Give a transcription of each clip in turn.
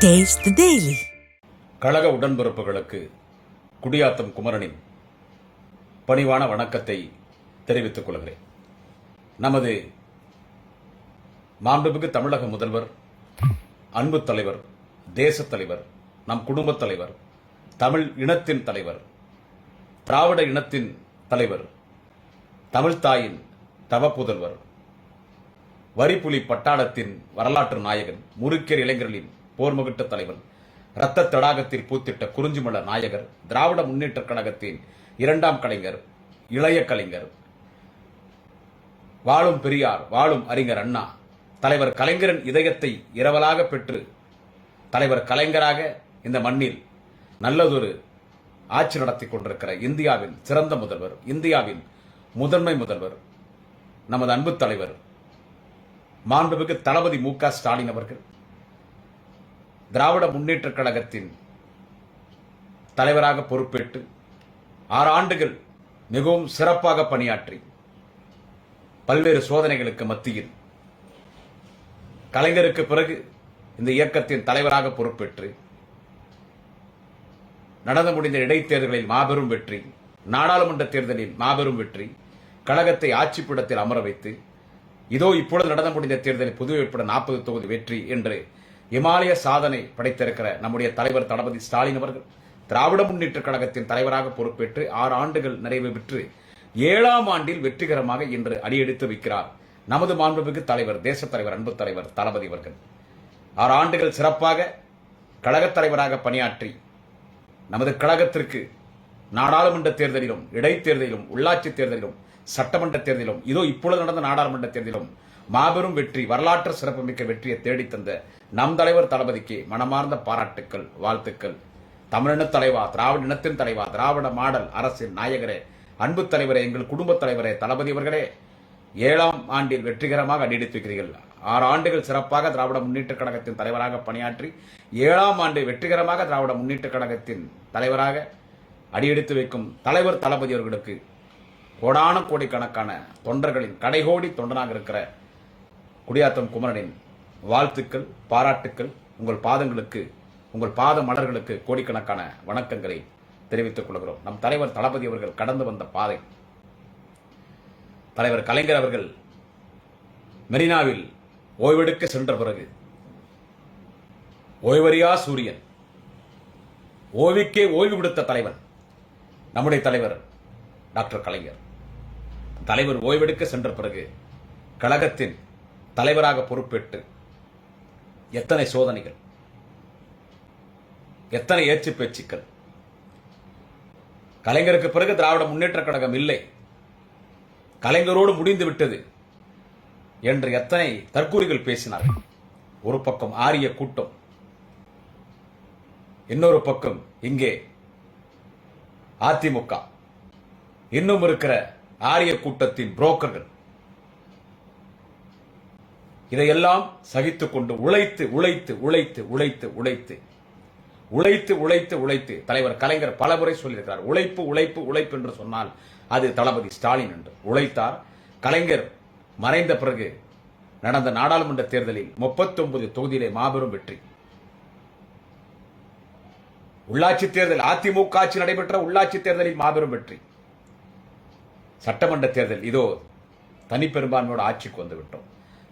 Taste தி daily கழக உடன்பிறப்புகளுக்கு குடியாத்தம் குமரனின் பணிவான வணக்கத்தை தெரிவித்துக் கொள்கிறேன். நமது மாண்புமிகு தமிழக முதல்வர் அன்பு தலைவர் தேசத் தலைவர் நம் குடும்பத் தலைவர் தமிழ் இனத்தின் தலைவர் திராவிட இனத்தின் தலைவர் தமிழ் தாயின் தவப்புதல்வர் வரிப்புலி பட்டாளத்தின் வரலாற்று நாயகன் முறுக்கேர் இளைஞர்களின் போர்முகிட்ட தலைவன். இரத்த தடாகத்தில் பூத்திட்ட குறிஞ்சிமல நாயகர் திராவிட முன்னேற்ற கழகத்தின் இரண்டாம் கலைஞர் இளைய கலைஞர். வாழும் பெரியார் வாழும் அறிஞர் அண்ணா தலைவர் கலைஞரின் இதயத்தை இரவலாக பெற்று தலைவர் கலைஞராக இந்த மண்ணில் நல்லதொரு ஆட்சி நடத்தி கொண்டிருக்கிற இந்தியாவின் சிறந்த முதல்வர் இந்தியாவின் முதன்மை முதல்வர் நமது அன்பு தலைவர் மாண்புமிகு தளபதி மு க ஸ்டாலின் அவர்கள். திராவிட முன்னேற்றக் கழகத்தின் தலைவராக பொறுப்பேற்று ஆறு ஆண்டுகள் மிகவும் சிறப்பாக பணியாற்றி பல்வேறு சோதனைகளுக்கு மத்தியில் கலைஞருக்கு பிறகு இந்த இயக்கத்தின் தலைவராக பொறுப்பேற்று நடந்து முடிந்த இடைத்தேர்தலில் மாபெரும் வெற்றி நாடாளுமன்ற தேர்தலில் மாபெரும் வெற்றி கழகத்தை ஆட்சிப்பிடத்தில் அமர வைத்து இதோ இப்பொழுது நடந்து முடிந்த தேர்தலில் புதுவை உட்பட நாற்பது தொகுதி வெற்றி என்று இமாலய சாதனை படைத்திருக்கிற நம்முடைய தலைவர் தளபதி ஸ்டாலின் அவர்கள் திராவிட முன்னேற்ற கழகத்தின் தலைவராக பொறுப்பேற்று ஆறு ஆண்டுகள் நிறைவு பெற்று ஏழாம் ஆண்டில் வெற்றிகரமாக இன்று அடியெடுத்து வைக்கிறார். நமது மாண்புமிகு தலைவர் தேசத் தலைவர் அன்பு தலைவர் தளபதி அவர்கள். ஆறு ஆண்டுகள் சிறப்பாக கழகத் தலைவராக பணியாற்றி நமது கழகத்திற்கு நாடாளுமன்ற தேர்தலிலும் இடைத்தேர்தலிலும் உள்ளாட்சி தேர்தலிலும் சட்டமன்ற தேர்தலிலும் இதோ இப்பொழுது நடந்த நாடாளுமன்ற தேர்தலிலும் மாபெரும் வெற்றி வரலாற்று சிறப்புமிக்க வெற்றியை தேடித் தந்த நம் தலைவர் தளபதிக்கு மனமார்ந்த பாராட்டுக்கள் வாழ்த்துக்கள். தமிழின தலைவா திராவிட இனத்தின் தலைவா திராவிட மாடல் அரசின் நாயகரே அன்பு தலைவரே எங்கள் குடும்பத் தலைவரே தளபதி அவர்களே ஏழாம் ஆண்டில் வெற்றிகரமாக அடியெடுத்து வைக்கிறீர்கள் ஆறு ஆண்டுகள் சிறப்பாக திராவிட முன்னேற்ற கழகத்தின் தலைவராக பணியாற்றி ஏழாம் ஆண்டு வெற்றிகரமாக திராவிட முன்னேற்ற கழகத்தின் தலைவராக அடியெடுத்து வைக்கும் தலைவர் தளபதி அவர்களுக்கு கோடான கோடிக்கணக்கான தொண்டர்களின் கடைகோடி தொண்டனாக இருக்கிற குடியாத்தம் குமரனின் வாழ்த்துக்கள் பாராட்டுக்கள் உங்கள் பாதங்களுக்கு உங்கள் பாத மலர்களுக்கு கோடிக்கணக்கான வணக்கங்களை தெரிவித்துக் கொள்கிறோம். நம் தலைவர் தளபதி அவர்கள் கடந்து வந்த பாதை. தலைவர் கலைஞர் அவர்கள் மெரினாவில் ஓய்வெடுக்க சென்ற பிறகு ஓய்வறியா சூரியன் ஓய்வுக்கே ஓய்வு கொடுத்த தலைவர் நம்முடைய தலைவர் டாக்டர் கலைஞர். தலைவர் ஓய்வெடுக்க சென்ற பிறகு கழகத்தின் தலைவராக பொறுப்பேற்று எத்தனை சோதனைகள் எத்தனை ஏச்சு பேச்சுக்கள் கலைஞருக்கு பிறகு திராவிட முன்னேற்ற கழகம் இல்லை கலைஞரோடு முடிந்து விட்டது என்று எத்தனை தற்கூறிகள் பேசினார்கள். ஒரு பக்கம் ஆரிய கூட்டம் இன்னொரு பக்கம் இங்கே அதிமுக இன்னும் இருக்கிற ஆரிய கூட்டத்தின் புரோக்கர்கள். இதையெல்லாம் சகித்து கொண்டு உழைத்து உழைத்து உழைத்து உழைத்து உழைத்து உழைத்து உழைத்து உழைத்து. தலைவர் கலைஞர் பலமுறை சொல்லியிருக்கிறார். உழைப்பு உழைப்பு உழைப்பு என்று சொன்னால் அது தளபதி ஸ்டாலின் என்று. உழைத்தார். கலைஞர் மறைந்த பிறகு நடந்த நாடாளுமன்ற தேர்தலில் 39 தொகுதியிலே மாபெரும் வெற்றி. உள்ளாட்சி தேர்தல் அதிமுக ஆட்சி நடைபெற்ற உள்ளாட்சி தேர்தலில் மாபெரும் வெற்றி. சட்டமன்ற தேர்தல் இதோ தனிப்பெரும்பான்மையோட ஆட்சிக்கு வந்து விட்டோம்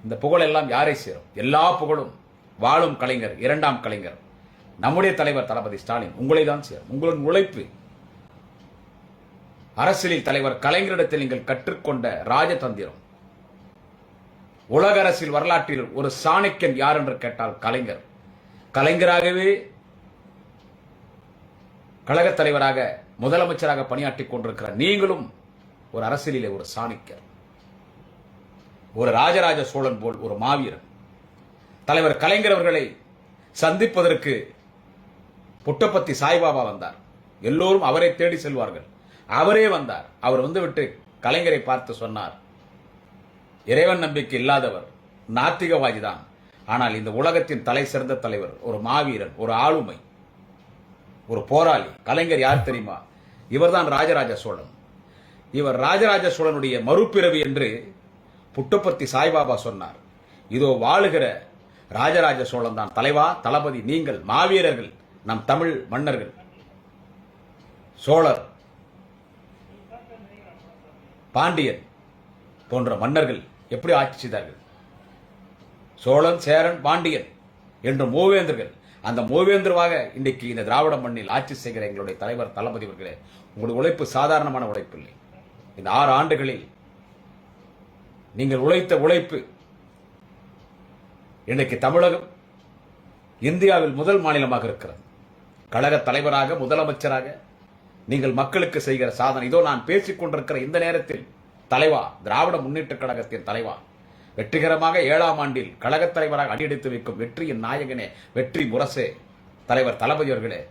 இந்த புகழ் எல்லாம் யாரை சேரும்? எல்லா புகழும் வாழும் கலைஞர் இரண்டாம் கலைஞர். நம்முடைய தலைவர் தளபதி ஸ்டாலின் உங்களை தான் சேரும். உங்களின் உழைப்பு. அரசியலில் தலைவர் கலைஞரிடத்தில் நீங்கள் கற்றுக்கொண்ட ராஜதந்திரம். உலக அரசியல் வரலாற்றில் ஒரு சாணக்கியன் யார் என்று கேட்டால் கலைஞர். கலைஞராகவே கழகத் தலைவராக முதலமைச்சராக பணியாற்றிக் கொண்டிருக்கிற நீங்களும் ஒரு அரசியலிலே ஒரு சாணக்கியர். ஒரு ராஜராஜ சோழன் போல் ஒரு மாவீரன். தலைவர் கலைஞர் அவர்களை சந்திப்பதற்கு புட்டப்பத்தி சாய்பாபா வந்தார். எல்லோரும் அவரை தேடி செல்வார்கள். அவரே வந்தார். அவர் வந்துவிட்டு கலைஞரை பார்த்து சொன்னார் இறைவன் நம்பிக்கை இல்லாதவர் நாத்திகவாதிதான் ஆனால் இந்த உலகத்தின் தலை சிறந்த தலைவர் ஒரு மாவீரன் ஒரு ஆளுமை ஒரு போராளி. கலைஞர் யார் தெரியுமா? இவர்தான் ராஜராஜ சோழன். இவர் ராஜராஜ சோழனுடைய மறுபிறவி என்று புட்டப்பர்த்தி சாய்பாபா சொன்னார். இதோ வாழுகிற ராஜராஜ சோழன் தான். தலைவா தளபதி நீங்கள் மாவீரர்கள் நம் தமிழ் மன்னர்கள். சோழர் பாண்டியன் போன்ற மன்னர்கள் எப்படி ஆட்சி செய்தார்கள்? சோழன் சேரன் பாண்டியன் என்ற மூவேந்தர்கள். அந்த மூவேந்தருவாக இன்றைக்கு இந்த திராவிட மண்ணில் ஆட்சி செய்கிற எங்களுடைய தலைவர் தளபதி அவர்களே உங்களுடைய உழைப்பு சாதாரணமான உழைப்பு இல்லை. இந்த ஆறு ஆண்டுகளில் நீங்கள் உழைத்த உழைப்பு. இன்றைக்கு தமிழகம் இந்தியாவில் முதல் மாநிலமாக இருக்கிறது. கழக தலைவராக முதலமைச்சராக நீங்கள் மக்களுக்கு செய்கிற சாதனை. இதோ நான் பேசிக் கொண்டிருக்கிற இந்த நேரத்தில் தலைவா திராவிட முன்னேற்ற கழகத்தின் தலைவா வெற்றிகரமாக ஏழாம் ஆண்டில் கழகத் தலைவராக அடியெடுத்து வைக்கும் வெற்றியின் நாயகனே வெற்றி முரசே தலைவர் தளபதி அவர்களே.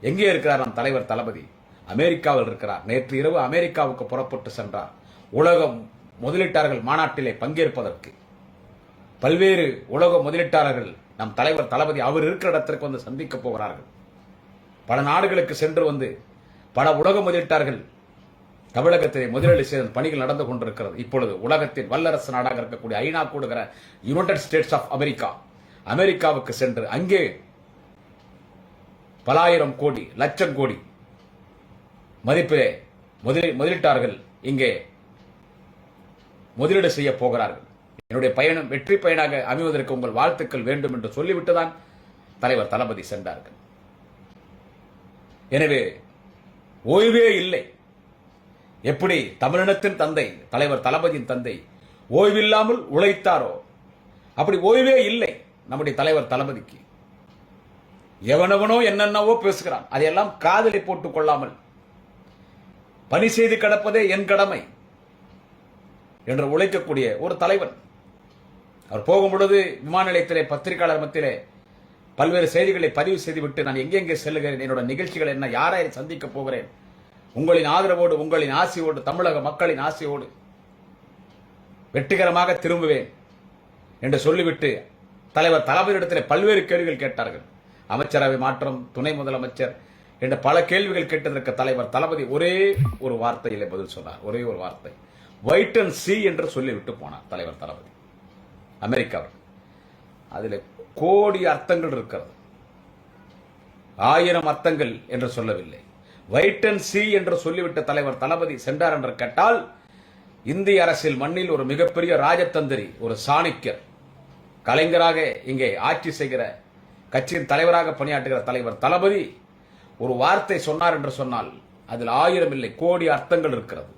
எங்கே இருக்கிறார் நம் தலைவர் தளபதி? அமெரிக்காவில் இருக்கிறார். நேற்று இரவு அமெரிக்காவுக்கு புறப்பட்டு சென்றார். உலகம் முதலீட்டாளர்கள் மாநாட்டிலே பங்கேற்பதற்கு. பல்வேறு உலக முதலீட்டாளர்கள் நம் தலைவர் தளபதி அவர் இருக்கிற இடத்திற்கு வந்து சந்திக்க போகிறார்கள். பல நாடுகளுக்கு சென்று வந்து பல உலக முதலீட்டாளர்கள் தமிழகத்திலே முதலீடு செய்த பணிகள் நடந்து கொண்டிருக்கிறது. இப்பொழுது உலகத்தின் வல்லரசு நாடாக இருக்கக்கூடிய ஐநா கூடுகிற யுனைடெட் ஸ்டேட்ஸ் ஆஃப் அமெரிக்கா அமெரிக்காவுக்கு சென்று அங்கே பலாயிரம் கோடி லட்சம் கோடி மதிப்பிலே முதலீ முதலீட்டாளர்கள் இங்கே முதலீடு செய்ய போகிறார்கள். என்னுடைய பயணம் வெற்றி பயனாக அமைவதற்கு உங்கள் வாழ்த்துக்கள் வேண்டும் என்று சொல்லிவிட்டுதான் தலைவர் தளபதி சென்றார்கள். எனவே ஓய்வே இல்லை. எப்படி தமிழினத்தின் தந்தை தலைவர் தளபதியின் தந்தை ஓய்வில்லாமல் உழைத்தாரோ அப்படி ஓய்வே இல்லை நம்முடைய தலைவர் தளபதிக்கு. எவனவனோ என்னென்னவோ பேசுகிறான். அதையெல்லாம் காதலை போட்டுக் கொள்ளாமல் பணி செய்து கிடப்பதே என் கடமை. என்று உழைக்கக்கூடிய ஒரு தலைவன். அவர் போகும் பொழுது விமான நிலையத்திலே பத்திரிகையாளர் மத்தியிலே பல்வேறு செய்திகளை பதிவு செய்துவிட்டு நான் எங்கெங்கே செல்லுகிறேன் என்னோட நிகழ்ச்சிகள் என்ன யாரை சந்திக்க போகிறேன் உங்களின் ஆதரவோடு உங்களின் ஆசையோடு தமிழக மக்களின் ஆசையோடு வெற்றிகரமாக திரும்புவேன் என்று சொல்லிவிட்டு தலைவர் தளபதியிடத்தில் பல்வேறு கேள்விகள் கேட்டார்கள். அமைச்சரவை மாற்றம் துணை முதலமைச்சர் என்ற பல கேள்விகள் கேட்டதற்கு தலைவர் தளபதி ஒரே ஒரு வார்த்தையிலே பதில் சொன்னார். ஒரே ஒரு வார்த்தை. வைட் அண்ட் சி என்று சொல்லிவிட்டு போனார் தலைவர் தளபதி. அமெரிக்காவில். அதில் கோடி அர்த்தங்கள் இருக்கிறது. ஆயிரம் அர்த்தங்கள் என்று சொல்லவில்லை. வைட் அண்ட் சி என்று சொல்லிவிட்ட தலைவர் தளபதி சென்றார் என்று கேட்டால் இந்திய அரசியல் மண்ணில் ஒரு மிகப்பெரிய ராஜதந்திரி ஒரு சாணிக்கர் கலைஞராக இங்கே ஆட்சி செய்கிற கட்சியின் தலைவராக பணியாற்றுகிற தலைவர் தளபதி ஒரு வார்த்தை சொன்னார் என்று சொன்னால் அதில் ஆயிரம் இல்லை கோடி அர்த்தங்கள் இருக்கிறது.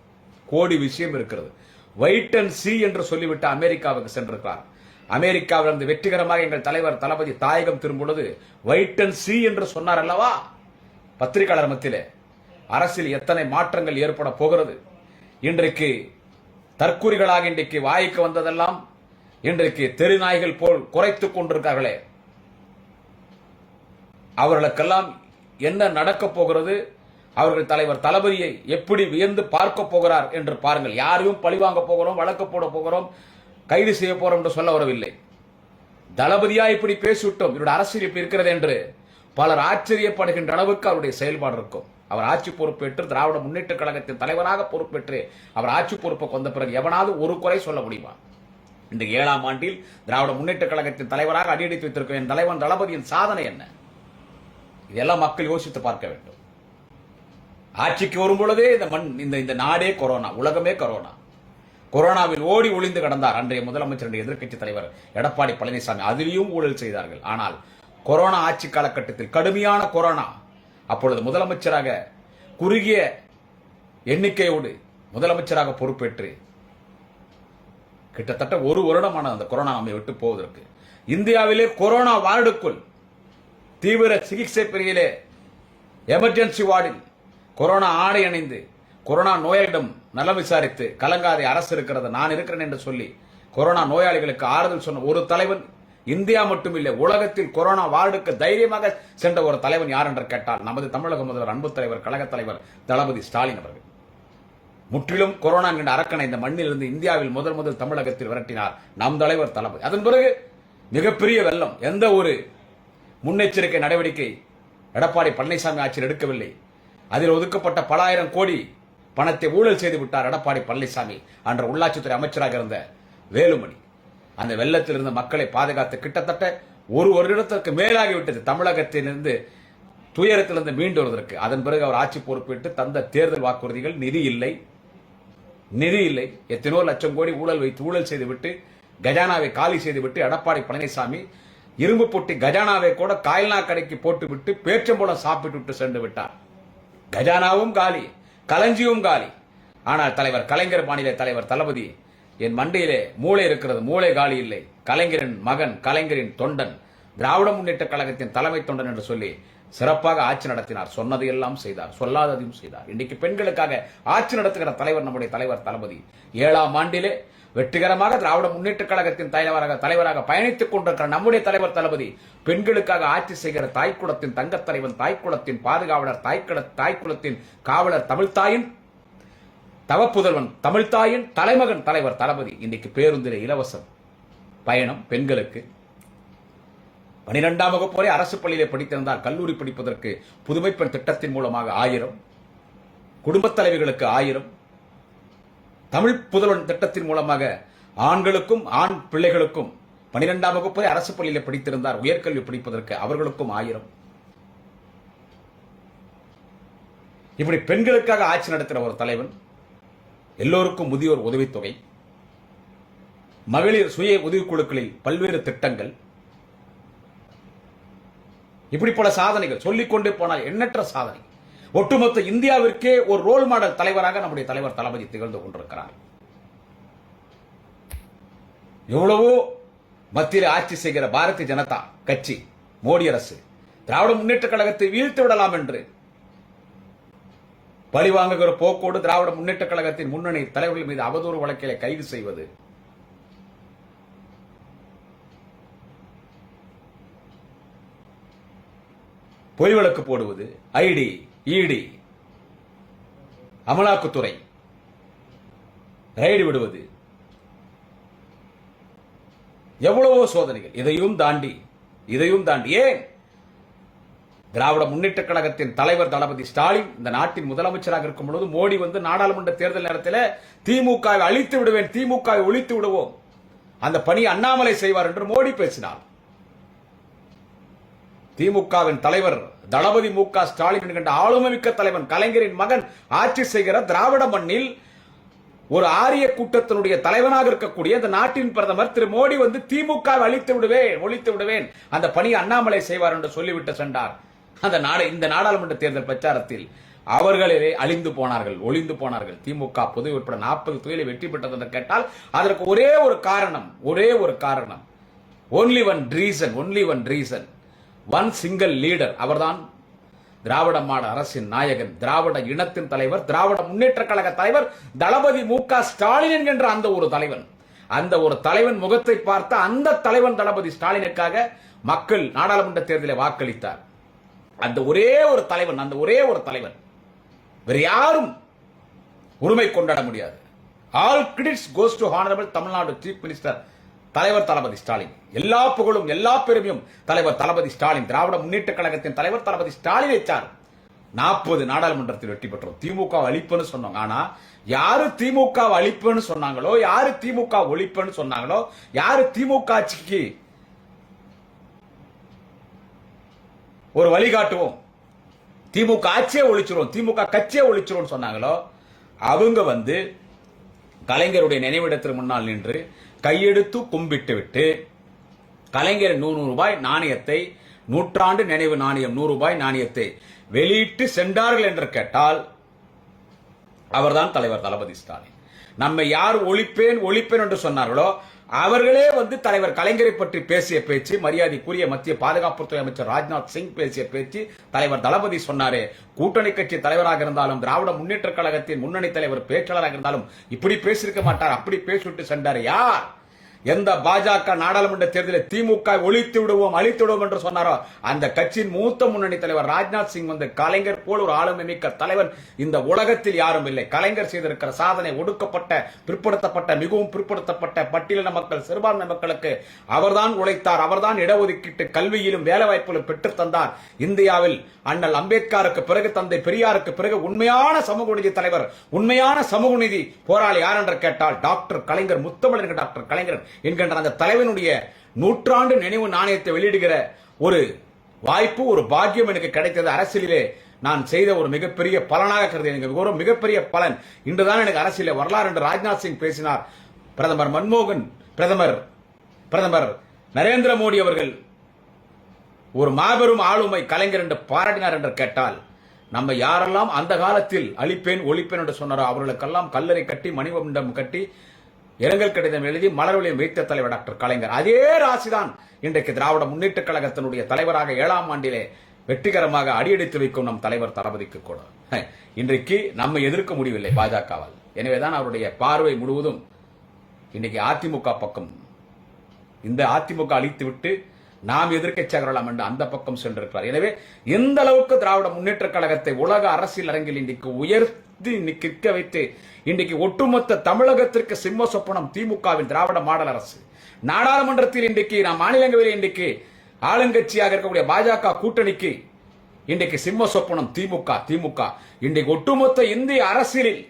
கோடி விஷயம் இருக்கிறது. வைட் அண்ட் சி என்று சொல்லிவிட்டு அமெரிக்காவுக்கு சென்றிருக்கிறார். அமெரிக்காவிலிருந்து வெற்றிகரமாக எங்கள் தலைவர் தளபதி தாயகம் திரும்பொழுது வைட் அண்ட் சி என்று சொன்னார் அல்லவா? பத்திரிகையாளர் மத்தியிலே. அரசில் எத்தனை மாற்றங்கள் ஏற்பட போகிறது? இன்றைக்கு தற்கூறிகளாக இன்றைக்கு வாய்க்கு வந்ததெல்லாம் இன்றைக்கு தெருநாய்கள் போல் குறைத்துக் கொண்டிருக்கார்களே அவர்களுக்கெல்லாம் என்ன நடக்கப் போகிறது? அவர்கள் தலைவர் தளபதியை எப்படி வியந்து பார்க்க போகிறார் என்று பாருங்கள். யாரையும் பழிவாங்க போகிறோம் வழக்கு போட போகிறோம் கைது செய்ய போகிறோம் என்று சொல்ல வரவில்லை. தளபதியா இப்படி பேசிவிட்டோம். இவருடைய அரசியல் இப்படி இருக்கிறது என்று பலர் ஆச்சரியப்படுகின்ற அளவுக்கு அவருடைய செயல்பாடு இருக்கும். அவர் ஆட்சி பொறுப்பேற்று திராவிட முன்னேற்ற கழகத்தின் தலைவராக பொறுப்பேற்று அவர் ஆட்சி பொறுப்பை கொண்ட பிறகு எவனாவது ஒரு குறை சொல்ல முடியுமா? இந்த ஏழாம் ஆண்டில் திராவிட முன்னேற்ற கழகத்தின் தலைவராக அடியெடுத்து வைத்திருக்கும் என் தலைவன் தளபதியின் சாதனை என்ன? இதெல்லாம் மக்கள் யோசித்து பார்க்க வேண்டும். ஆட்சிக்கு வரும் பொழுதே இந்த மண் இந்த இந்த நாடே கொரோனா உலகமே கொரோனா. கொரோனாவில் ஓடி ஒளிந்து கடந்தார் அன்றைய முதலமைச்சருடைய எதிர்க்கட்சி தலைவர் எடப்பாடி பழனிசாமி. அதிலேயும் ஊழல் செய்தார்கள். ஆனால் கொரோனா ஆட்சி காலகட்டத்தில் கடுமையான கொரோனா. அப்பொழுது முதலமைச்சராக குறுகிய எண்ணிக்கையோடு முதலமைச்சராக பொறுப்பேற்று கிட்டத்தட்ட ஒரு வருடமான அந்த கொரோனா நம்மை விட்டு போவதற்கு. இந்தியாவிலே கொரோனா வார்டுக்குள் தீவிர சிகிச்சை பிரிவிலே எமர்ஜென்சி வார்டில் கொரோனா ஆடை அணிந்து கொரோனா நோயாளிடம் நலம் விசாரித்து கலங்காதை அரசு இருக்கிறது நான் இருக்கிறேன் என்று சொல்லி கொரோனா நோயாளிகளுக்கு ஆறுதல் சொன்ன ஒரு தலைவன் இந்தியா மட்டுமில்லை உலகத்தில் கொரோனா வார்டுக்கு தைரியமாக சென்ற ஒரு தலைவன் யார் என்று கேட்டால் நமது தமிழக முதல்வர் அன்பு தலைவர் கழகத் தலைவர் தளபதி ஸ்டாலின் அவர்கள். முற்றிலும் கொரோனா என்ற அரக்கனை இந்த மண்ணிலிருந்து இந்தியாவில் முதல் முதல் தமிழகத்தில் விரட்டினார் நம் தலைவர் தளபதி. அதன் பிறகு மிகப்பெரிய வெள்ளம் எந்த ஒரு முன்னெச்சரிக்கை நடவடிக்கை எடப்பாடி பழனிசாமி ஆட்சியில் எடுக்கவில்லை. அதில் ஒதுக்கப்பட்ட பல ஆயிரம் கோடி பணத்தை ஊழல் செய்து விட்டார் எடப்பாடி பழனிசாமி அன்ற உள்ளாட்சித்துறை அமைச்சராக இருந்த வேலுமணி. அந்த வெள்ளத்திலிருந்து மக்களை பாதுகாத்து கிட்டத்தட்ட ஒரு வருடத்திற்கு மேலாகிவிட்டது தமிழகத்திலிருந்து துயரத்திலிருந்து மீண்டு வருவதற்கு. அதன் பிறகு அவர் ஆட்சி பொறுப்பேற்று தந்த தேர்தல் வாக்குறுதிகள் நிதி இல்லை. நிதி இல்லை. எத்தனோ லட்சம் கோடி ஊழல் வைத்து ஊழல் செய்துவிட்டு கஜானாவை காலி செய்துவிட்டு எடப்பாடி பழனிசாமி இரும்பு பொட்டி கஜானாவை கூட காயல்நா கடைக்கு போட்டுவிட்டு பேச்சம்பழம் சாப்பிட்டு விட்டு சென்று விட்டார். கஜானாவும் காலி களஞ்சியும் காலி. ஆனால் தலைவர் கலைஞர் மாநில தலைவர் தளபதி என் மண்டையிலே மூளை இருக்கிறது மூளை காலி இல்லை. கலைஞரின் மகன் கலைஞரின் தொண்டன் திராவிட முன்னேற்ற கழகத்தின் தலைமை தொண்டன் என்று சொல்லி சிறப்பாக ஆட்சி நடத்தினார். சொன்னதையெல்லாம் செய்தார் சொல்லாததையும் செய்தார். இன்னைக்கு பெண்களுக்காக ஆட்சி நடத்துகிற தலைவர் நம்முடைய தலைவர் தளபதி ஏழாம் ஆண்டிலே வெற்றிகரமாக திராவிட முன்னேற்ற கழகத்தின் தலைவராக தலைவராக பயணித்துக் கொண்டிருக்கிற நம்முடைய தலைவர் தளபதி பெண்களுக்காக ஆட்சி செய்கிற தாய்க்குளத்தின் தங்கத் தலைவன் தாய்க்குளத்தின் பாதுகாவலர் தாய்க்குள தாய்க்குளத்தின் காவலர் தமிழ்த்தாயின் தவப்புதல்வன் தமிழ்த்தாயின் தலைமகன் தலைவர் தளபதி. இன்னைக்கு பேருந்தில் இலவசம் பயணம் பெண்களுக்கு. பனிரெண்டாம் வகுப்பு வரை அரசு பள்ளியிலே படித்திருந்தால் கல்லூரி படிப்பதற்கு புதுமை பெண் திட்டத்தின் மூலமாக ஆயிரம் குடும்பத் தலைவிகளுக்கு ஆயிரம் தமிழ் புதல்வன் திட்டத்தின் மூலமாக ஆண்களுக்கும் ஆண் பிள்ளைகளுக்கும் பனிரெண்டாம் வகுப்பு அரசு பள்ளியில் படித்திருந்தார். உயர்கல்வி படிப்பதற்கு அவர்களுக்கும் ஆயிரம். இப்படி பெண்களுக்காக ஆட்சி நடத்துகிற ஒரு தலைவன் எல்லோருக்கும் முதியோர் உதவித்தொகை மகளிர் சுய உதவிக்குழுக்களில் பல்வேறு திட்டங்கள் இப்படி பல சாதனைகள். சொல்லிக்கொண்டே போனால் எண்ணற்ற சாதனை. ஒட்டுமொத்த இந்தியாவிற்கே ஒரு ரோல் மாடல் தலைவராக நம்முடைய தலைவர் தளபதி திகழ்ந்து கொண்டிருக்கிறார். எவ்வளவோ மத்தியில் ஆட்சி செய்கிற பாரதிய ஜனதா கட்சி மோடி அரசு திராவிட முன்னேற்ற கழகத்தை வீழ்த்து விடலாம் என்று பழி வாங்குகிற போக்கோடு திராவிட முன்னேற்ற கழகத்தின் முன்னணி தலைவர்கள் மீது அவதூறு வழக்கிலே கைது செய்வது. பொய் வழக்கு போடுவது ஐடி இடி அமலாக்கத்துறை ரைடு விடுவது. எவ்வளவோ சோதனைகள் இதையும் தாண்டி இதையும் தாண்டி. ஏன்? திராவிட முன்னேற்ற கழகத்தின் தலைவர் தளபதி ஸ்டாலின் இந்த நாட்டின் முதலமைச்சராக இருக்கும் பொழுது மோடி வந்து நாடாளுமன்ற தேர்தல் நேரத்தில் திமுகவை அழித்து விடுவேன் திமுகவை ஒழித்து விடுவோம். அந்த பணி அண்ணாமலை செய்வார் என்று மோடி பேசினார். திமுகவின் தலைவர் தளபதி மு க ஸ்டாலின் என்கின்ற ஆளுமை மிக்க தலைவன் கலைஞரின் மகன் ஆட்சி செய்கிற திராவிட மண்ணில் ஒரு ஆரிய கூட்டத்தினுடைய தலைவனாக இருக்கக்கூடிய இந்த நாட்டின் பிரதமர் திரு மோடி வந்து திமுக அழித்து விடுவேன் ஒழித்து விடுவேன். அந்த பணி அண்ணாமலை செய்வார் என்று சொல்லிவிட்டு சென்றார். அந்த நாடு இந்த நாடாளுமன்ற தேர்தல் பிரச்சாரத்தில் அவர்களே அழிந்து போனார்கள் ஒளிந்து போனார்கள். திமுக பொது உட்பட நாற்பது தொகுதியில் வெற்றி பெற்றது என்று கேட்டால் அதற்கு ஒரே ஒரு காரணம் ஒரே ஒரு காரணம். Only one reason only one reason one single leader அவர்தான் திராவிட மாடல் அரசின் நாயகன் திராவிட இனத்தின் தலைவர் திராவிட முன்னேற்ற கழக தலைவர் தளபதி மு க ஸ்டாலின் என்கின்ற அந்த ஒரு தலைவன். அந்த ஒரு தலைவன் முகத்தை பார்த்த அந்த தலைவன் தளபதி ஸ்டாலினுக்காக மக்கள் நாடாளுமன்ற தேர்தலில் வாக்களித்தார். அந்த ஒரே ஒரு தலைவன் அந்த ஒரே ஒரு தலைவன். வேறு யாரும் உரிமை கொண்டாட முடியாது. All credits goes to honourable Tamil Nadu chief minister தலைவர் தளபதி ஸ்டாலின். எல்லா புகழும் எல்லா பெருமையும் தலைவர் தளபதி ஸ்டாலின். திராவிட முன்னேற்ற கழகத்தின் தலைவர் தளபதி ஸ்டாலினை சார். நாற்பது நாடாளுமன்றத்தில் வெற்றி பெற்றோம் திமுக அழிப்புன்னு சொன்னாங்க ஆனா யாரு திமுக அழிப்புன்னு சொன்னாங்களோ யாரு திமுக ஒழிப்புன்னு சொன்னாங்களோ யாரு திமுக ஆட்சிக்கு ஒரு வழிகாட்டுவோம்? திமுக ஆட்சியே ஒழிச்சிரும் திமுக கட்சியே ஒழிச்சிரும் சொன்னாங்களோ அவங்க வந்து கலைஞருடைய நினைவிடத்திற்கு முன்னால் நின்று கையெடுத்து கும்பிட்டு விட்டு கலைஞர் நூறு ரூபாய் நாணயத்தை நூற்றாண்டு நினைவு நாணயம் நூறு ரூபாய் நாணயத்தை வெளியிட்டு சென்றார்கள் என்று கேட்டால் அவர்தான் தலைவர் தளபதி ஸ்டாலின். நம்மை யார் ஒழிப்பேன் ஒழிப்பேன் என்று சொன்னார்களோ அவர்களே வந்து தலைவர் கலைஞரை பற்றி பேசிய பேச்சு மரியாதைக்குரிய மத்திய பாதுகாப்புத்துறை அமைச்சர் ராஜ்நாத் சிங் பேசிய பேச்சு தலைவர் தளபதி சொன்னாரே கூட்டணி கட்சி தலைவராக இருந்தாலும் திராவிட முன்னேற்ற கழகத்தின் முன்னணி தலைவர் பேச்சாளராக இருந்தாலும் இப்படி பேசியிருக்க மாட்டார் அப்படி பேசிவிட்டு சென்றார் யார்? எந்த பாஜக நாடாளுமன்ற தேர்தலில் திமுக ஒழித்து விடுவோம் அழித்து விடுவோம் என்று சொன்னாரோ அந்த கட்சியின் மூத்த முன்னணி தலைவர் ராஜ்நாத் சிங் வந்து கலைஞர் போல் ஒரு ஆளுமை மிக்க தலைவன் இந்த உலகத்தில் யாரும் இல்லை. கலைஞர் செய்திருக்கிற சாதனை ஒடுக்கப்பட்ட பிற்படுத்தப்பட்ட மிகவும் பிற்படுத்தப்பட்ட பட்டியலின மக்கள் சிறுபான்மை மக்களுக்கு அவர்தான் உழைத்தார் அவர்தான் இடஒதுக்கீட்டு கல்வியிலும் வேலைவாய்ப்பிலும் பெற்றுத்தந்தார். தந்தார் இந்தியாவில் அண்ணல் அம்பேத்கருக்கு பிறகு தந்தை பெரியாருக்கு பிறகு உண்மையான சமூக நீதி தலைவர் உண்மையான சமூக நீதி போராளி யார் என்று கேட்டால் டாக்டர் கலைஞர் முத்தமிழ் டாக்டர் கலைஞர் என்கின்ற அந்த தலைவனுடைய நூற்றாண்டு நினைவு நாணயத்தை வெளியிடுகிற ஒரு வாய்ப்பு ஒரு பாக்கியம் எனக்கு கிடைத்தது. அரசியலிலே நான் செய்த ஒரு மிகப்பெரிய பலனாக கருதி எனக்கு ஒரு மிகப்பெரிய பலன். இன்றுதான் எனக்கு அரசியல வரலாறு என்று ராஜ்நாத் சிங் பேசினார். பிரதமர் மன்மோகன் பிரதமர் பிரதமர் நரேந்திர மோடி அவர்கள் ஒரு மாபெரும் ஆளுமை கலைஞர் என்று பாராட்டினார் என்று கேட்டால் நம்ம யாரெல்லாம் அந்த காலத்தில் அழிப்பேன் ஒழிப்பேன் என்று சொன்னாரோ அவர்களுக்கெல்லாம் கல்லறை கட்டி மணிமண்டபம் கட்டி இரங்கல் கடிதம் எழுதி மலர்வழியம் வைத்த தலைவர் டாக்டர் கலைஞர். அதே ராசிதான் இன்றைக்கு திராவிட முன்னேற்ற கழகத்தினுடைய தலைவராக ஏழாம் ஆண்டிலே வெற்றிகரமாக அடியெடுத்து வைக்கும் நம் தலைவர் தளபதிக்கு கூட. இன்றைக்கு நம்ம எதிர்க்க முடியவில்லை பாஜகவால். எனவேதான் அவருடைய பார்வை முழுவதும் இன்னைக்கு அதிமுக பக்கம். இந்த அதிமுக அழித்து விட்டு நாம் எதிர்க்க என்று அந்த பக்கம் சென்றிருக்கிறார். எனவே எந்த அளவுக்கு திராவிட முன்னேற்ற கழகத்தை உலக அரசியல் அரங்கில் இன்றைக்கு உயர்த்தி நிற்க வைத்து இன்றைக்கு ஒட்டுமொத்த தமிழகத்திற்கு சிம்ம சொப்பனம் திமுகவின் திராவிட மாடல் அரசு. நாடாளுமன்றத்தில் இன்றைக்கு நாம் மாநிலங்களில் இன்றைக்கு ஆளுங்கட்சியாக இருக்கக்கூடிய பாஜக கூட்டணிக்கு இன்றைக்கு சிம்ம சொப்பனம் திமுக திமுக. இன்றைக்கு ஒட்டுமொத்த இந்திய அரசியலில்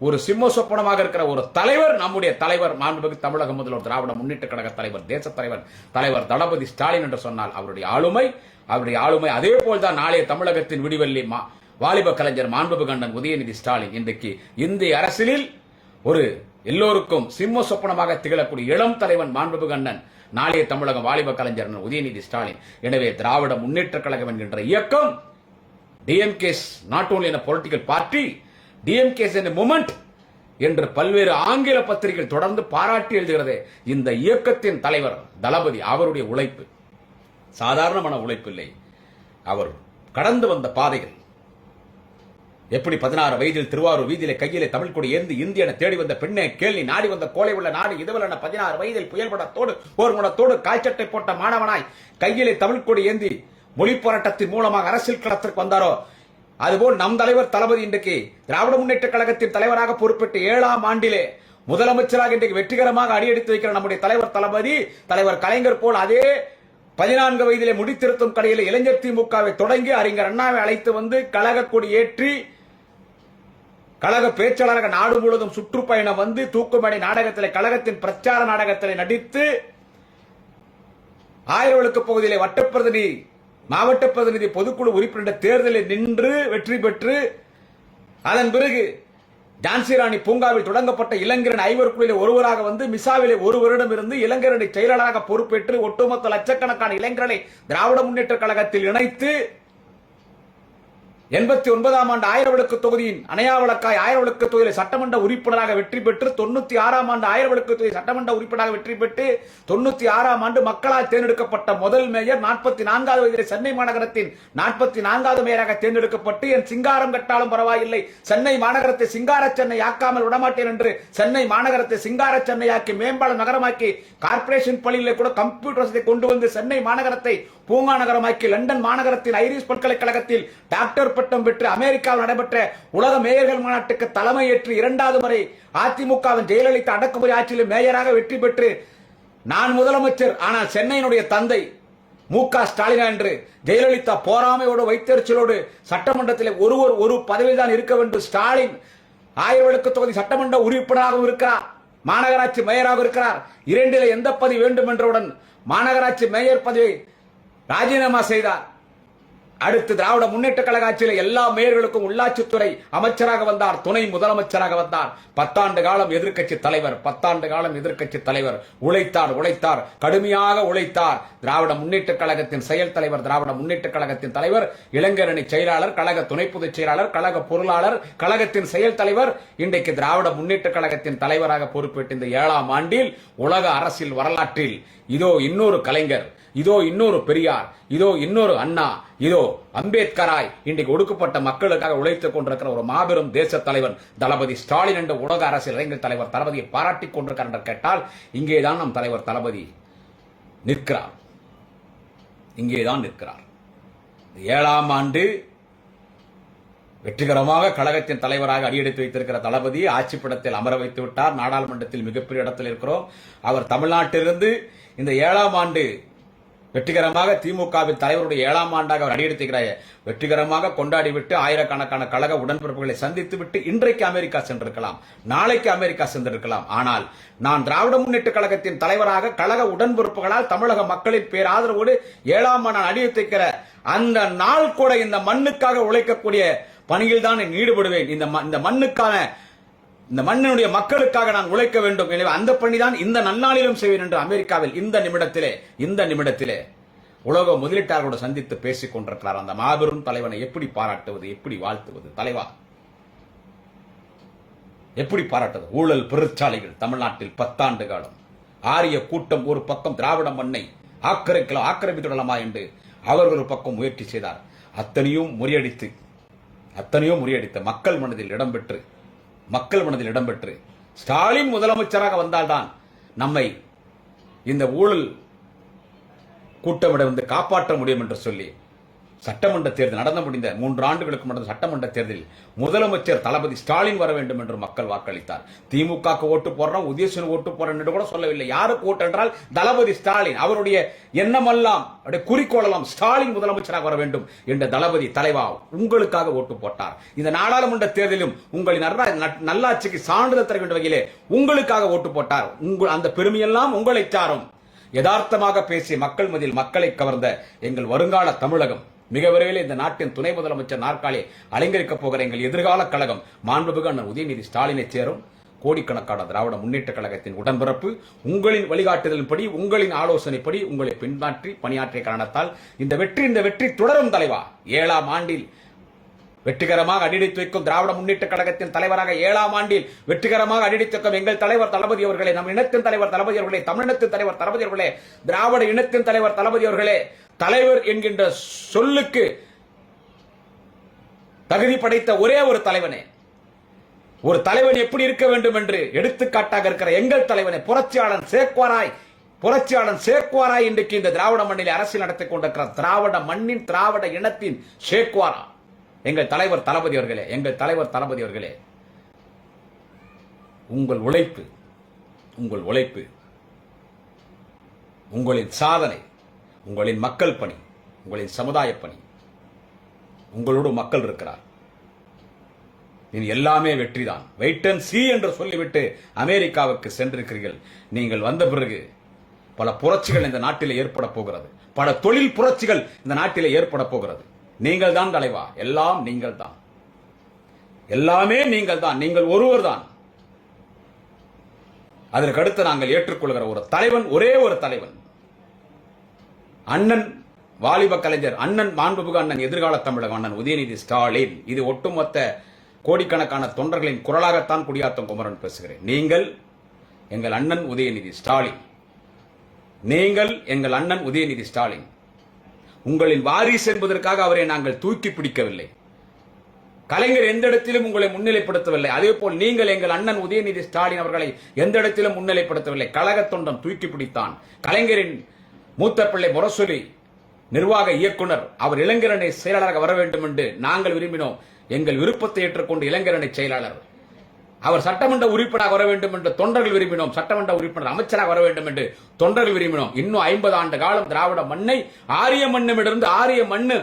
ஒரு சிம்ம சொப்பனமாக இருக்கிற ஒரு தலைவர் நம்முடைய தலைவர் மாண்புமிகு தமிழக முதல்வர் திராவிட முன்னேற்ற கழக தலைவர் தேச தலைவர் தலைவர் தளபதி ஸ்டாலின் என்று சொன்னால் அவருடைய ஆளுமை அவருடைய ஆளுமை அதே போல்தான் நாளைய தமிழகத்தின் விடிவெள்ளி மா- வாலிப கலைஞர் மாண்புமிகு கண்டன் உதயநிதி ஸ்டாலின் இன்றைக்கு இந்திய அரசியலில் ஒரு எல்லோருக்கும் சிம்ம சொப்பனமாக திகழக்கூடிய இளம் தலைவன் மாண்புமிகு கண்ணன் நாளைய தமிழகம் வாலிப கலைஞர் உதயநிதி ஸ்டாலின். எனவே திராவிட முன்னேற்ற கழகம் என்கின்ற இயக்கம் DMK's not only an political party DMK's an movement என்று பல்வேறு ஆங்கில பத்திரிகைகள் தொடர்ந்து பாராட்டி எழுதுகிறது இந்த இயக்கத்தின் தலைவர் தளபதி அவருடைய உழைப்பு. சாதாரணமான உழைப்பு இல்லை. அவர் கடந்து வந்த பாதைகள். எப்படி பதினாறு வயதில் திருவாரூர் வீதியில கையிலே தமிழ் கொடி ஏந்தி இந்தியனை தேடி வந்த பெண்ணை கேள்வி நாடி வந்த கோலை உள்ள நாடு இதுவென பதினாறு வயதில் புயல் படத்தோடு போர் முடத்தோடு காய்ச்சட்டை போட்ட மாணவனாய் கையிலே தமிழ் கொடி ஏந்தி மொழி போராட்டத்தின் மூலமாக அரசியல் களத்திற்கு வந்தாரோ? அதுபோல் நம் தலைவர் தளபதி இன்றைக்கு திராவிட முன்னேற்ற கழகத்தின் தலைவராக பொறுப்பேற்ற ஏழாம் ஆண்டிலே முதலமைச்சராக இன்றைக்கு வெற்றிகரமாக அடியெடுத்து வைக்கிற நம்முடைய தலைவர் தளபதி தலைவர் கலைஞர் போல் அதே பதினான்கு வயதிலே முடித்திருத்தும் கடையில் இளைஞர் திமுகவை தொடங்கி அறிஞர் அண்ணாவை அழைத்து வந்து கழக கொடி ஏற்றி கழக பேச்சாளராக நாடு முழுவதும் சுற்றுப்பயணம் வந்து தூக்குமடை நாடகத்திலே கழகத்தின் பிரச்சார நாடகத்திலே நடித்து ஆயிரவழுக்கு பகுதியிலே வட்டப்பிரதிநிதி மாவட்ட பிரதிநிதி பொதுக்குழு உறுப்பினர் தேர்தலில் நின்று வெற்றி பெற்று அதன் பிறகு ஜான்சி ராணி பூங்காவில் தொடங்கப்பட்ட இளைஞரணி ஐவருக்குள்ளிலே ஒருவராக வந்து மிசாவிலே ஒரு வருடம் இருந்து இளைஞரணி செயலாளராக பொறுப்பேற்று ஒட்டுமொத்த லட்சக்கணக்கான இளைஞர்களை திராவிட முன்னேற்ற கழகத்தில் இணைத்து எண்பத்தி ஒன்பதாம் ஆண்டு ஆயிரம் விளக்கு தொகுதியின் அணையா விளக்காய் ஆயிரம் விளக்கு தொகுதியில் சட்டமன்ற உறுப்பினராக வெற்றி பெற்று தொண்ணூத்தி ஆறாம் ஆண்டு ஆயிரம் விளக்கு தொகுதி சட்டமன்ற உறுப்பினராக வெற்றி பெற்று தொண்ணூத்தி ஆறாம் ஆண்டு மக்களால் தேர்ந்தெடுக்கப்பட்ட முதல் மேயர் நாற்பத்தி நான்காவது வயதில் சென்னை மாநகரத்தின் நாற்பத்தி நான்காவது மேயராக தேர்ந்தெடுக்கப்பட்டு என் சிங்காரம் கட்டாலும் பரவாயில்லை. சென்னை மாநகரத்தை சிங்கார சென்னை ஆக்காமல் விடமாட்டேன் என்று சென்னை மாநகரத்தை சிங்கார சென்னையாக்கி மேம்பாலம் நகரமாக்கி கார்ப்பரேஷன் பள்ளியிலே கூட கம்ப்யூட்டர் வசதி கொண்டு வந்து சென்னை மாநகரத்தை பூங்கா நகரமாக்கி லண்டன் மாநகரத்தின் ஐரிஸ் பல்கலைக்கழகத்தில் டாக்டர் பட்டம் பெற்று அமெரிக்காவில் நடைபெற்ற உலக மேயர்கள் மாநாட்டுக்கு தலைமை ஏற்று இரண்டாவது முறை அதிமுகவின் ஜெயலலிதா அடக்குமுறை ஆட்சியில் மேயராக வெற்றி பெற்று நான் முதலமைச்சர் ஆனால் சென்னையினுடைய தந்தை மு க ஸ்டாலின் என்று ஜெயலலிதா போராமையோடு வைத்தறிச்சலோடு சட்டமன்றத்தில் ஒருவர் ஒரு பதவிதான் இருக்க வேண்டும். ஸ்டாலின் ஆயிரவிளக்கு தொகுதி சட்டமன்ற உறுப்பினராகவும் இருக்கிறார் மாநகராட்சி மேயராக இருக்கிறார். இரண்டிலே எந்த பதவி வேண்டும் என்றவுடன் மாநகராட்சி மேயர் பதவியை ராஜினாமா செய்தார். அடுத்து திராவிட முன்னேற்ற கழக ஆட்சியில் எல்லா மேயர்களுக்கும் உள்ளாட்சித்துறை அமைச்சராக வந்தார். துணை முதலமைச்சராக வந்தார். பத்தாண்டு காலம் எதிர்க்கட்சி தலைவர் பத்தாண்டு காலம் எதிர்க்கட்சி தலைவர். உழைத்தார் உழைத்தார். கடுமையாக உழைத்தார். திராவிட முன்னேற்ற கழகத்தின் செயல் தலைவர் திராவிட முன்னேற்ற கழகத்தின் தலைவர் இளைஞரணி செயலாளர் கழக துணை பொதுச் செயலாளர் கழக பொருளாளர் கழகத்தின் செயல் தலைவர். இன்றைக்கு திராவிட முன்னேற்ற கழகத்தின் தலைவராக பொறுப்பேற்ற இந்த ஏழாம் ஆண்டில் உலக அரசியல் வரலாற்றில் இதோ இன்னொரு கலைஞர் இதோ இன்னொரு பெரியார் இதோ இன்னொரு அண்ணா இதோ அம்பேத்கராய் இன்றைக்கு ஒடுக்கப்பட்ட மக்களுக்காக உழைத்துக் கொண்டிருக்கிற ஒரு மாபெரும் தேச தலைவன் தளபதி ஸ்டாலின் என்ற உலக அரசியல் இளைஞர் தலைவர் தளபதியை பாராட்டிக் கொண்டிருக்கார் என்று கேட்டால் இங்கேதான் நம் தலைவர் தளபதி நிற்கிறார். இங்கேதான் நிற்கிறார். ஏழாம் ஆண்டு வெற்றிகரமாக கழகத்தின் தலைவராக அடியெடுத்து வைத்திருக்கிற தளபதி ஆட்சிப்படத்தில் அமர வைத்து விட்டார். நாடாளுமன்றத்தில் மிகப்பெரிய இடத்தில் இருக்கிறோம். அவர் தமிழ்நாட்டிலிருந்து இந்த ஏழாம் ஆண்டு வெற்றிகரமாக திமுகவின் தலைவருடைய ஏழாம் ஆண்டாக அவர் அடியெடுத்துக்கிறார் வெற்றிகரமாக கொண்டாடி விட்டு ஆயிரக்கணக்கான கழக உடன்பிறப்புகளை சந்தித்து விட்டு இன்றைக்கு அமெரிக்கா சென்றிருக்கலாம். நாளைக்கு அமெரிக்கா சென்றிருக்கலாம். ஆனால் நான் திராவிட முன்னேற்ற கழகத்தின் தலைவராக கழக உடன்பிறப்புகளால் தமிழக மக்களின் பேராதரவோடு ஏழாம் நான் அடியெடுத்திருக்கிற அந்த நாள் கூட இந்த மண்ணுக்காக உழைக்கக்கூடிய பணியில் தான் நான் ஈடுபடுவேன். இந்த இந்த மண்ணுக்கான இந்த மண்ணினுடைய மக்களுக்காக நான் உழைக்க வேண்டும். எனவே அந்த பணிதான் இந்த நன்னாளிலும் செய்வேன் என்று அமெரிக்காவில் இந்த நிமிடத்திலே இந்த நிமிடத்திலே உலக முதலீட்டாளர்களோடு சந்தித்து பேசிக் கொண்டிருக்கிறார். அந்த மாபெரும் தலைவனை எப்படி பாராட்டுவது எப்படி வாழ்த்துவது? தலைவா எப்படி பாராட்டுவது? ஊழல் பெருச்சாலைகள் தமிழ்நாட்டில் பத்தாண்டு காலம். ஆரிய கூட்டம் ஒரு பக்கம் திராவிட மண்ணை ஆக்கிரமிக்கலாம் ஆக்கிரமித்துடலாமா என்று அவர் ஒரு பக்கம் முயற்சி செய்தார். அத்தனையும் முறியடித்து அத்தனையும் முறியடித்த மக்கள் மனதில் இடம்பெற்று மக்கள் மனதில் இடம்பெற்று ஸ்டாலின் முதலமைச்சராக வந்தால்தான் நம்மை இந்த ஊழல் கூட்டமிடம் வந்து காப்பாற்ற முடியும் என்று சொல்லி சட்டமன்ற தேர்தல் நடந்து முடிந்த மூன்று ஆண்டுகளுக்கு நடந்த சட்டமன்ற தேர்தலில் முதலமைச்சர் தளபதி ஸ்டாலின் வர வேண்டும் என்று மக்கள் வாக்களித்தார். திமுக ஓட்டு போடுறோம் உதயசன் ஓட்டு போறோம் என்று கூட சொல்லவில்லை. யாருக்கு ஓட்டு என்றால் தளபதி ஸ்டாலின். அவருடைய எண்ணமெல்லாம் அவருடைய குறிக்கோள் ஸ்டாலின் முதலமைச்சராக வர வேண்டும் என்ற தளபதி தலைவா உங்களுக்காக ஓட்டு போட்டார். இந்த நாடாளுமன்ற தேர்தலிலும் உங்களின் நல்லாட்சிக்கு சான்றிதழ் தர வேண்டிய வகையிலே உங்களுக்காக ஓட்டு போட்டார். உங்கள் அந்த பெருமையெல்லாம் உங்களை சாரும். யதார்த்தமாக பேசி மக்கள் மதியில் மக்களை கவர்ந்த எங்கள் வருங்கால தமிழகம். மிக விரைவில் இந்த நாட்டின் துணை முதலமைச்சர் நாற்காலி அலங்கரிக்கப் போகிற எங்கள் எதிர்கால கழகம் மாண்புமிகு அண்ணன் உதயநிதி ஸ்டாலினை சேரும். கோடிக்கணக்கான திராவிட முன்னேற்ற கழகத்தின் உடன்பிறப்பு உங்களின் வழிகாட்டுதலின்படி உங்களின் ஆலோசனைப்படி உங்களை பின்பற்றி பணியாற்றிய காரணத்தால் இந்த வெற்றி இந்த வெற்றி தொடரும் தலைவா. ஏழாம் ஆண்டில் வெற்றிகரமாக அடிடித்து வைக்கும் திராவிட முன்னேற்ற கழகத்தின் தலைவராக ஏழாம் ஆண்டில் வெற்றிகரமாக அடிடித்து வைக்கும் எங்கள் தலைவர் தளபதி அவர்களே நம் இனத்தின் தலைவர் தளபதி அவர்களே தமிழினத்தின் தலைவர் தளபதி அவர்களே திராவிட இனத்தின் தலைவர் தளபதி அவர்களே தலைவர் என்கின்ற சொல்லுக்கு தகுதி படைத்த ஒரே ஒரு தலைவனே. ஒரு தலைவன் எப்படி இருக்க வேண்டும் என்று எடுத்துக்காட்டாக இருக்கிற எங்கள் தலைவனை புரட்சியாளன் சேக்வாராய் புரட்சியாளன் சேக்வாராய் இன்றைக்கு இந்த திராவிட மண்ணில் அரசியல் நடத்திக் கொண்டிருக்கிற திராவிட மண்ணின் திராவிட இனத்தின் சேக்வாரா? எங்கள் தலைவர் தளபதி அவர்களே எங்கள் தலைவர் தளபதி அவர்களே உங்கள் உழைப்பு உங்கள் உழைப்பு உங்களின் சாதனை உங்களின் மக்கள் பணி உங்களின் சமுதாய பணி உங்களோடு மக்கள் இருக்கிறார். இது எல்லாமே வெற்றிதான். வெயிட் அண்ட் சி என்று சொல்லிவிட்டு அமெரிக்காவுக்கு சென்றிருக்கிறீர்கள். நீங்கள் வந்த பிறகு பல புரட்சிகள் இந்த நாட்டில் ஏற்பட போகிறது. பல தொழில் புரட்சிகள் இந்த நாட்டில் ஏற்பட போகிறது. நீங்கள் தான் தலைவா. எல்லாம் நீங்கள் தான் எல்லாமே நீங்கள் தான் நீங்கள் ஒருவர் தான் அதற்கு அடுத்து நாங்கள் ஏற்றுக்கொள்கிற ஒரு தலைவன் ஒரே ஒரு தலைவன். அண்ணன் வாலிப கலைஞர் அண்ணன் மாண்புமிகு அண்ணன் எதிர்கால தமிழக அண்ணன் உதயநிதி ஸ்டாலின். இது ஒட்டுமொத்த கோடிக்கணக்கான தொண்டர்களின் குரலாகத்தான் குடியாத்தம் குமரன் பேசுகிறேன். நீங்கள் எங்கள் அண்ணன் உதயநிதி ஸ்டாலின். நீங்கள் எங்கள் அண்ணன் உதயநிதி ஸ்டாலின். உங்களின் வாரிசு என்பதற்காக அவரை நாங்கள் தூக்கி பிடிக்கவில்லை. கலைஞர் எந்த இடத்திலும் உங்களை முன்னிலைப்படுத்தவில்லை. அதே போல் நீங்கள் எங்கள் அண்ணன் உதயநிதி ஸ்டாலின் அவர்களை எந்த இடத்திலும் முன்னிலைப்படுத்தவில்லை. கழக தொண்டம் தூக்கி பிடித்தான். கலைஞரின் மூத்த பிள்ளை முரசொலி நிர்வாக இயக்குனர் அவர் இளைஞரனை செயலாளராக வர வேண்டும் என்று நாங்கள் விரும்பினோம். எங்கள் விருப்பத்தை ஏற்றுக்கொண்டு இளைஞரணி செயலாளர். அவர் சட்டமன்ற உறுப்பினராக வர வேண்டும் என்று தொண்டர்கள் விரும்பினோம். சட்டமன்ற உறுப்பினர் அமைச்சராக வர வேண்டும் என்று தொண்டர்கள் விரும்பினோம். இன்னும் ஐம்பது ஆண்டு காலம் திராவிட மண்ணை ஆரிய மண்ணிடமிருந்து ஆரிய மண்ணு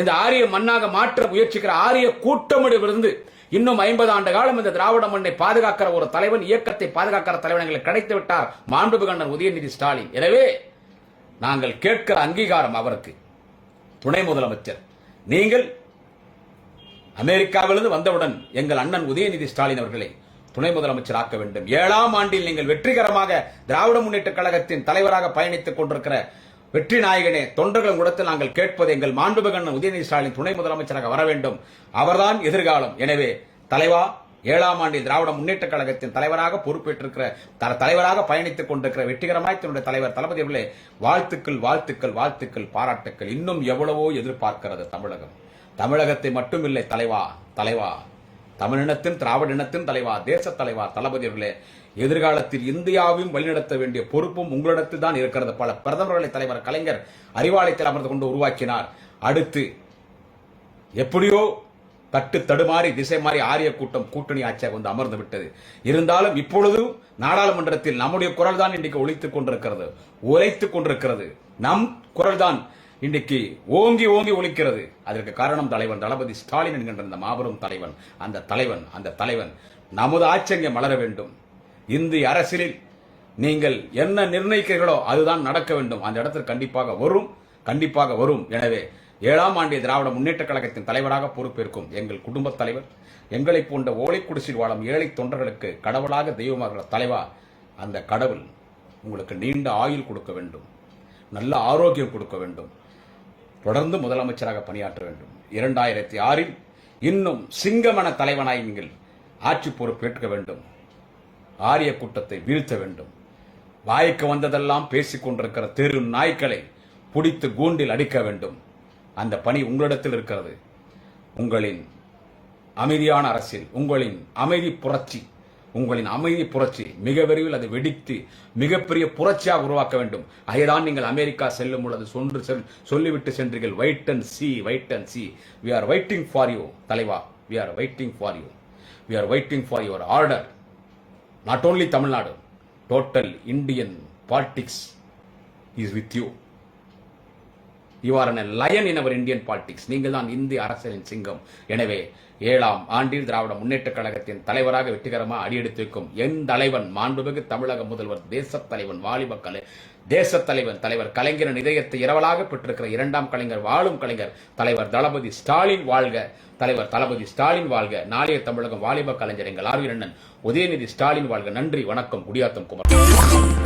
இந்த ஆரிய மண்ணாக மாற்ற முயற்சிக்கிற ஆரிய கூட்டமிடமிருந்து இன்னும் ஐம்பது ஆண்டு காலம் இந்த திராவிட மண்ணை பாதுகாக்கிற ஒரு தலைவன் இயக்கத்தை பாதுகாக்கிற தலைவன் எங்களுக்கு கிடைத்து விட்டார். மாண்புமிகு அண்ணன் உதயநிதி ஸ்டாலின். எனவே நாங்கள் கேட்கிற அங்கீகாரம் அவருக்கு. துணை முதலமைச்சர். நீங்கள் அமெரிக்காவிலிருந்து வந்தவுடன் எங்கள் அண்ணன் உதயநிதி ஸ்டாலின் அவர்களை துணை முதலமைச்சர் ஆக்க வேண்டும். ஏழாம் ஆண்டில் நீங்கள் வெற்றிகரமாக திராவிட முன்னேற்ற கழகத்தின் தலைவராக பயணித்துக் கொண்டிருக்கிற வெற்றி நாயகனே தொண்டர்கள் கூடத்தில் நாங்கள் கேட்பது எங்கள் மாண்புமிகு உதயநிதி ஸ்டாலின் துணை முதலமைச்சராக வர வேண்டும். அவர்தான் எதிர்காலம். எனவே தலைவா ஏழாம் ஆண்டில் திராவிட முன்னேற்ற கழகத்தின் தலைவராக பொறுப்பேற்றிருக்கிற தலைவராக பயணித்துக் கொண்டிருக்கிற வெற்றிகரமாய் தன்னுடைய தலைவர் தளபதி அவர்களே வாழ்த்துக்கள் வாழ்த்துக்கள் வாழ்த்துக்கள் பாராட்டுக்கள். இன்னும் எவ்வளவோ எதிர்பார்க்கிறது தமிழகம். தமிழகத்தை மட்டுமில்லை தலைவா தலைவா. தமிழினத்தின் திராவிட இனத்தின் தலைவா தேச தலைவா தளபதி அவர்களே எதிர்காலத்தில் இந்தியாவையும் வழிநடத்த வேண்டிய பொறுப்பும் உங்களிடத்தில் தான் இருக்கிறது. பல பிரதமர்களை தலைவர் கலைஞர் அறிவாலயத்தில் அமர்ந்து கொண்டு உருவாக்கினார். அடுத்து எப்படியோ தட்டு தடுமாறி திசை மாறி ஆரிய கூட்டம் கூட்டணி ஆட்சியாக வந்து அமர்ந்து விட்டது. இருந்தாலும் இப்பொழுதும் நாடாளுமன்றத்தில் நம்முடைய குரல் தான் இன்றைக்கு ஒழித்துக் கொண்டிருக்கிறது உரைத்துக் கொண்டிருக்கிறது. நம் குரல் தான் இன்றைக்கு ஓங்கி ஓங்கி ஒழிக்கிறது. அதற்கு காரணம் தலைவன் தளபதி ஸ்டாலின் என்கின்ற அந்த மாபெரும் தலைவன். அந்த தலைவன் அந்த தலைவன் நமது ஆச்சங்க மலர வேண்டும். இந்திய அரசியலில் நீங்கள் என்ன நிர்ணயிக்கிறீர்களோ அதுதான் நடக்க வேண்டும். அந்த இடத்தில் கண்டிப்பாக வரும் கண்டிப்பாக வரும். எனவே ஏழாம் ஆண்டிய திராவிட முன்னேற்ற கழகத்தின் தலைவராக பொறுப்பேற்கும் எங்கள் குடும்பத் தலைவர் எங்களை போன்ற ஓலை குடிசில் வாழும் ஏழை தொண்டர்களுக்கு கடவுளாக தெய்வமாக தலைவா அந்த கடவுள் உங்களுக்கு நீண்ட ஆயுள் கொடுக்க வேண்டும். நல்ல ஆரோக்கியம் கொடுக்க வேண்டும். தொடர்ந்து முதலமைச்சராக பணியாற்ற வேண்டும். இரண்டாயிரத்தி ஆறில் இன்னும் சிங்கமன தலைவனாய் நீங்கள் ஆட்சி பொறுப்பேற்க வேண்டும். ஆரிய கூட்டத்தை வீழ்த்த வேண்டும். வாய்க்கு வந்ததெல்லாம் பேசிக் கொண்டிருக்கிற தெரு நாய்க்களை பிடித்து கூண்டில் அடிக்க வேண்டும். அந்த பணி உங்களிடத்தில் இருக்கிறது. உங்களின் அமைதியான அரசியல் உங்களின் அமைதி புரட்சி உங்களின் அமைதி புரட்சி மிக விரைவில் அது வெடித்து மிகப்பெரிய புரட்சியாக உருவாக்க வேண்டும். அதுதான் நீங்கள் அமெரிக்கா செல்லும் பொழுது சொன்று செல் சொல்லிவிட்டு சென்றீர்கள். Wait and see wait and see we are waiting for you தலைவா. We are waiting for you we are waiting for your order not only Tamil Nadu total Indian politics is with you you are an lion in our Indian politics நீங்கள் தான் இந்திய அரசியலின் சிங்கம். எனவே ஏழாம் ஆண்டில் திராவிட முன்னேற்ற கழகத்தின் தலைவராக வெற்றிகரமாக அடியெடுத்து வைக்கும் என் தலைவன் மாண்புமிகு தமிழக முதல்வர் தேசத் தலைவன் வாலிப கலை தேசத் தலைவன் தலைவர் கலைஞரின் இதயத்தை இரவலாக பெற்றிருக்கிற இரண்டாம் கலைஞர் வாழும் கலைஞர் தலைவர் தளபதி ஸ்டாலின் வாழ்க. தலைவர் தளபதி ஸ்டாலின் வாழ்க. நாளைய தமிழகம் வாலிப கலைஞர் எங்கள் ஆர்வீரண்ணன் உதயநிதி ஸ்டாலின் வாழ்க. நன்றி வணக்கம். குடியாத்தம் குமார்.